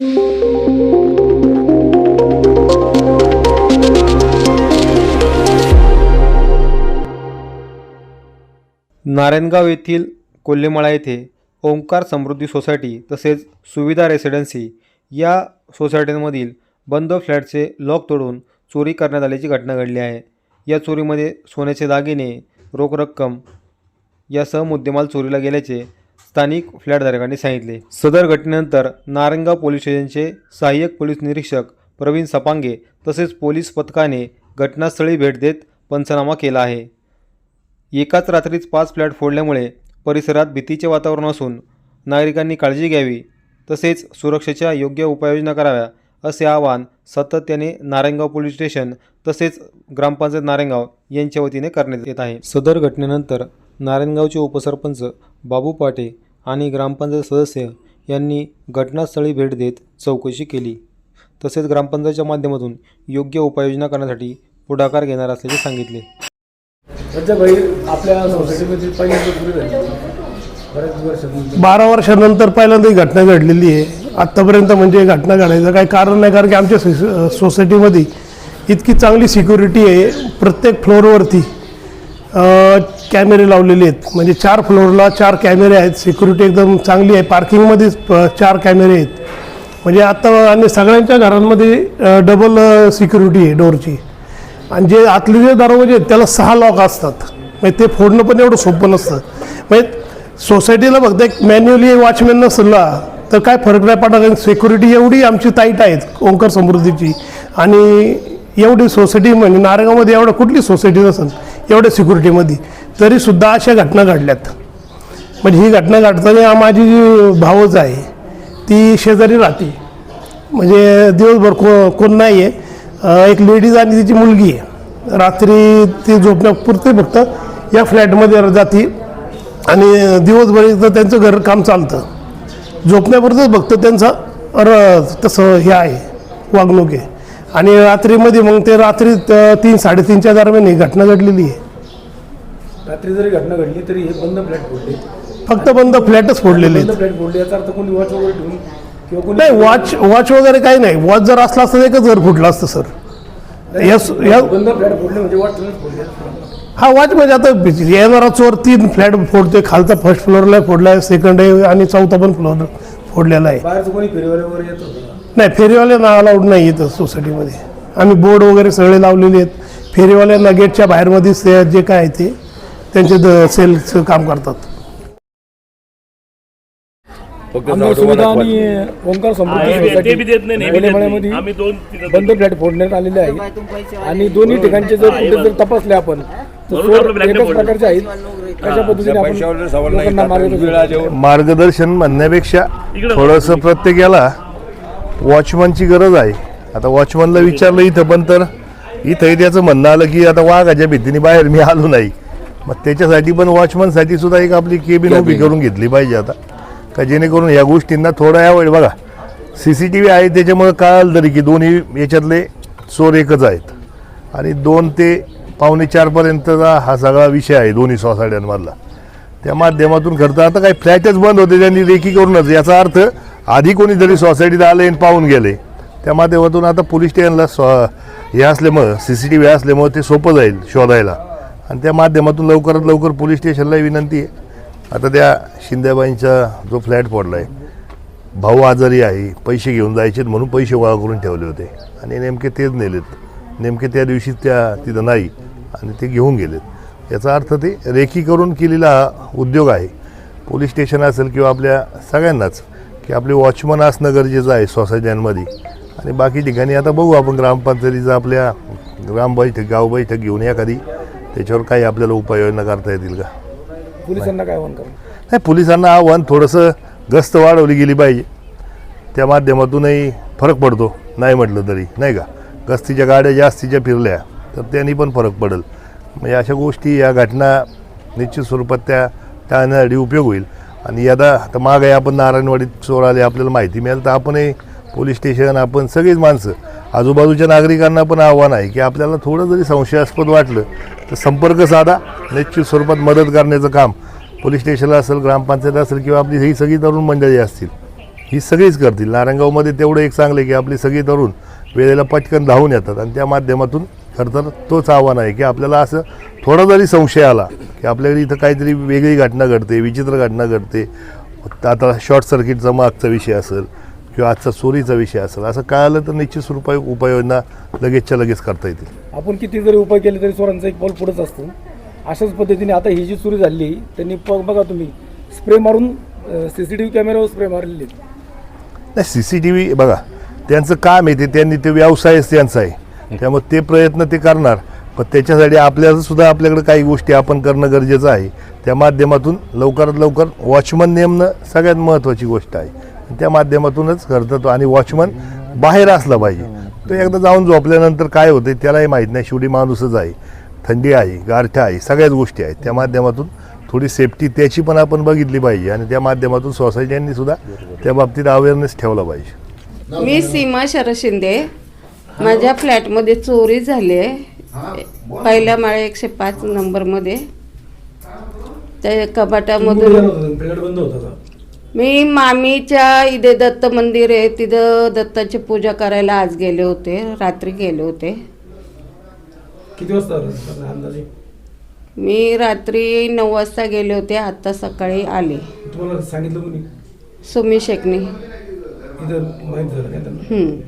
नारायणगाव येथील कोल्हेमळा येथे ओंकार समृद्धी सोसायटी तसेच सुविधा रेसिडेन्सी या सोसायटींमधील बंद फ्लॅटचे लॉक तोडून चोरी करण्यात आल्याची घटना घडली आहे. या चोरीमध्ये सोन्याचे दागिने रोख रक्कम यासह मुद्देमाल चोरीला गेल्याचे स्थानिक फ्लॅटधारकांनी सांगितले. सदर घटनेनंतर नारायणगाव पोलीस स्टेशनचे सहाय्यक पोलीस निरीक्षक प्रवीण सपांगे तसेच पोलीस पथकाने घटनास्थळी भेट देत पंचनामा केला आहे. एकाच रात्रीत पाच फ्लॅट फोडल्यामुळे परिसरात भीतीचे वातावरण असून नागरिकांनी काळजी घ्यावी तसेच सुरक्षेच्या योग्य उपाययोजना कराव्या असे आवाहन सातत्याने नारायणगाव पोलीस स्टेशन तसेच ग्रामपंचायत नारायणगाव यांच्या वतीने करण्यात येत आहे. सदर घटनेनंतर नारायणगावचे उपसरपंच बाबू पाटे आणि ग्रामपंचायत सदस्य यांनी घटनास्थळी भेट देत चौकशी केली. तसेच ग्रामपंचायतच्या माध्यमातून योग्य उपाययोजना करण्यासाठी पुढाकार घेणार असल्याचे सांगितले. सध्या भाई आपल्या सोसायटीमध्ये पहिल्यांदा चोरी झाली? बऱ्याच वर्षापूर्वी बारा वर्षानंतर पहिल्यांदा ही घटना घडलेली आहे. आत्तापर्यंत म्हणजे घटना घडायचं काही कारण नाही कारण की आमच्या सोस- सोसायटीमध्ये इतकी चांगली सिक्युरिटी आहे प्रत्येक फ्लोअरवरती अं, कॅमेरे लावलेले आहेत. म्हणजे चार फ्लोअरला चार कॅमेरे आहेत. सिक्युरिटी एकदम चांगली आहे. पार्किंगमध्येच चार कॅमेरे आहेत. म्हणजे आत्ता आणि सगळ्यांच्या घरांमध्ये डबल सिक्युरिटी आहे डोरची आणि जे आतले जे दरवाजे आहेत त्याला सहा लॉक असतात. म्हणजे ते फोडणं पण एवढं सोपं नसतं. म्हणजे सोसायटीला बघता एक मॅन्युअली वॉचमॅन नसला तर काय फरक नाही पडणार. कारण सिक्युरिटी एवढी आमची टाईट आहेत ओंकार समृद्धीची. आणि एवढी सोसायटी म्हणजे नारेगावमध्ये एवढं कुठली सोसायटी नसेल एवढ्या सिक्युरिटीमध्ये तरीसुद्धा अशा घटना घडल्यात. म्हणजे ही घटना घडताना माझी जी भावच आहे ती शेजारी राहते. म्हणजे दिवसभर को कोण नाही आहे एक लेडीज आणि तिची मुलगी आहे. रात्री ती झोपण्यापुरते फक्त या फ्लॅटमध्ये जाते आणि दिवसभर एकदा त्यांचं घर काम चालतं. झोपण्यापुरतंच फक्त त्यांचं र तसं हे आहे वागणूक आहे. आणि रात्रीमध्ये मग ते रात्री तीन साडेतीनच्या दरम्यान ही घटना घडलेली आहे. रात्री जरी घटना घडली तरी हे बंद फ्लॅट फोडले. फक्त बंद फ्लॅटच फोडलेले बंद फ्लॅट फोडले याचा अर्थ कोणी वॉच वगैरे ठेवून किंवा कोणी नाही वॉच वॉच वगैरे काही नाही. वॉच जर असला असतं तर एकच घर फुटलं असतं सर. या या बंद फ्लॅट फोडले म्हणजे वॉच फोडले. हा वॉच म्हणजे आता येणारा चोर तीन फ्लॅट फोडतोय. खालचा फर्स्ट फ्लोअरला फोडलाय सेकंड आहे आणि चौथा पण फ्लोअर फोडलेला आहे. बाहेरचं कोणी फेरीवाले वगैरे येत होतं का? नाही फेरीवाले ना अलाउड नाही इथं सोसायटीमध्ये आम्ही बोर्ड वगैरे सगळे लावलेले आहेत. फेरीवाल्यांना गेटच्या बाहेरमध्येच ते जे काय आहे ते त्यांचे द- सेलचं काम करतात. आमदार सुविधा आणि ओंकार समृद्धी ते- ते बी देत नाही, सोसायटी नेहमी देत नाही. कोलेमळ्यामध्ये आम्ही दोन तिथं बंद फ्लॅट फोडण्यात आलेले आहेत. आणि दोन्ही ठिकाणचे जर कुठे जर तपासले आपण तर म्हणून चोर आपलं black एकाच फोडलं. प्रकारचे आहेत. कशा पद्धतीने आपण लोकांना मार्गदर्शन मार्गदर्शन म्हणण्यापेक्षा इकडं थोडंसं प्रत्येकाला वॉचमनची गरज आहे. आता वॉचमनला विचारलं इथं पण तर इथंही त्याचं म्हणणं आलं की आता वाघाच्या भीतीने बाहेर मी आलो नाही. मग त्याच्यासाठी पण वॉचमनसाठी सुद्धा एक आपली केबिन उभी करून घेतली पाहिजे आता. का जेणेकरून या गोष्टींना थोडा यावेळी बघा सी सी टी व्ही आहे त्याच्यामुळं कळालं तरी की दोन्ही याच्यातले चोर एकच आहेत. आणि दोन ते पावणे चारपर्यंतचा हा सगळा विषय आहे दोन्ही सोसायट्यांमधला त्या माध्यमातून खरं तर आता काही फ्लॅटच बंद होते त्यांनी रेकी करूनच. याचा अर्थ आधी कोणीतरी सोसायटीत आले आणि पाहून गेले. त्या माध्यमातून आता पोलीस स्टेशनला स्व हे असल्यामुळं सी सी टी व्ही असल्यामुळं ते सोपं जाईल शोधायला. आणि त्या माध्यमातून लवकरात लवकर पोलीस स्टेशनला विनंती आहे. आता त्या शिंदेबाईंचा जो फ्लॅट पडला आहे भाऊ आजारी आहे पैसे घेऊन जायचे म्हणून पैसे गोळा करून ठेवले होते. आणि नेमके तेच नेलेत. नेमके त्या दिवशी त्या तिथं नाही आणि ते घेऊन गेलेत. याचा अर्थ ते रेखी करून केलेला हा उद्योग आहे. पोलीस स्टेशन असेल किंवा आपल्या सगळ्यांनाच की आपले वॉचमन असणं गरजेचं आहे सोसायट्यांमध्ये. आणि बाकी ठिकाणी आता बघू आपण ग्रामपंचायतीचं आपल्या ग्राम बैठक गाव बैठक घेऊन एखादी त्याच्यावर काही आपल्याला उपाययोजना करता येतील का? पोलिसांना काय आव्हान करा? नाही पोलिसांना आव्हान थोडंसं गस्त वाढवली गेली पाहिजे. त्या माध्यमातूनही फरक पडतो नाही म्हटलं तरी नाही का? गस्तीच्या गाड्या जास्तीच्या फिरल्या तर त्यांनी पण फरक पडेल. म्हणजे अशा गोष्टी या घटना निश्चित स्वरूपात त्या टाळण्यासाठी उपयोग होईल. आणि यदा आता माग आपण नारायणवाडीत चोर आले आपल्याला माहिती मिळेल तर आपणही पोलीस स्टेशन आपण सगळीच माणसं आजूबाजूच्या नागरिकांना पण आव्हान आहे की आपल्याला थोडं जरी संशयास्पद वाटलं तर संपर्क साधा निश्चित स्वरूपात मदत करण्याचं काम पोलीस स्टेशनला असेल ग्रामपंचायत असेल किंवा आपली ही सगळी तरुण मंडळी असतील ही सगळीच करतील. नारायणगावमध्ये तेवढं एक चांगलं आहे की आपली सगळी तरुण वेळेला पटकन धावून येतात आणि त्या माध्यमातून खरं तर तोच आव्हान आहे की आपल्याला असं थोडा जरी संशय आला की आपल्याकडे इथं काहीतरी वेगळी घटना घडते विचित्र घटना घडते. आता शॉर्ट सर्किटचा मागचा विषय असेल किंवा आजचा चोरीचा विषय असेल असं कळालं तर निश्चित स्वरूपाय उपाययोजना लगेचच्या लगेच करता येतील. आपण किती जरी उपाय केले तरी चोरांचा एक पाऊल पुढंच असतो. अशाच पद्धतीने आता ही जी चोरी झाली त्यांनी बघा तुम्ही स्प्रे मारून सी सी टी व्ही कॅमेऱ्यावर स्प्रे मारलेले. नाही सी सी टी व्ही बघा त्यांचं काम आहे ते त्यांनी ते व्यवसायच त्यांचा आहे. त्यामुळे ते प्रयत्न ते करणार. पण त्याच्यासाठी आपल्याला सुद्धा आपल्याकडे काही गोष्टी आपण करणं गरजेचं आहे. त्या माध्यमातून लवकरात लवकर वॉचमन नेमणं सगळ्यात महत्त्वाची गोष्ट आहे. त्या माध्यमातूनच करतो तो. आणि वॉचमन बाहेर असला पाहिजे. तो एकदा जाऊन झोपल्यानंतर काय होते त्यालाही माहीत नाही. शेवटी माणूसच आहे. थंडी आहे गारठा आहे सगळ्याच गोष्टी आहेत. त्या माध्यमातून थोडी सेफ्टी त्याची पण आपण बघितली पाहिजे. आणि त्या माध्यमातून सोसायट्यांनी सुद्धा त्या बाबतीत अवेअरनेस ठेवला पाहिजे. मी सीमा शरद शिंदे. माझ्या फ्लॅटमध्ये चोरी झाली आहे. पहिल्या माळे एकशे पाच नंबरमध्ये. त्या कपाटामधून मी मामीच्या इथे दत्त मंदिर आहे तिथं दत्ताची पूजा करायला आज गेले होते रात्री गेले होते. किती वाजता आलं अंदाजे? मी रात्री नऊ वाजता गेले होते आत्ता सकाळी आले. तुम्हाला सांगितलं कोणी? सुमी शेकणी इथं माहीत झालं काय त्यांना? हम्म.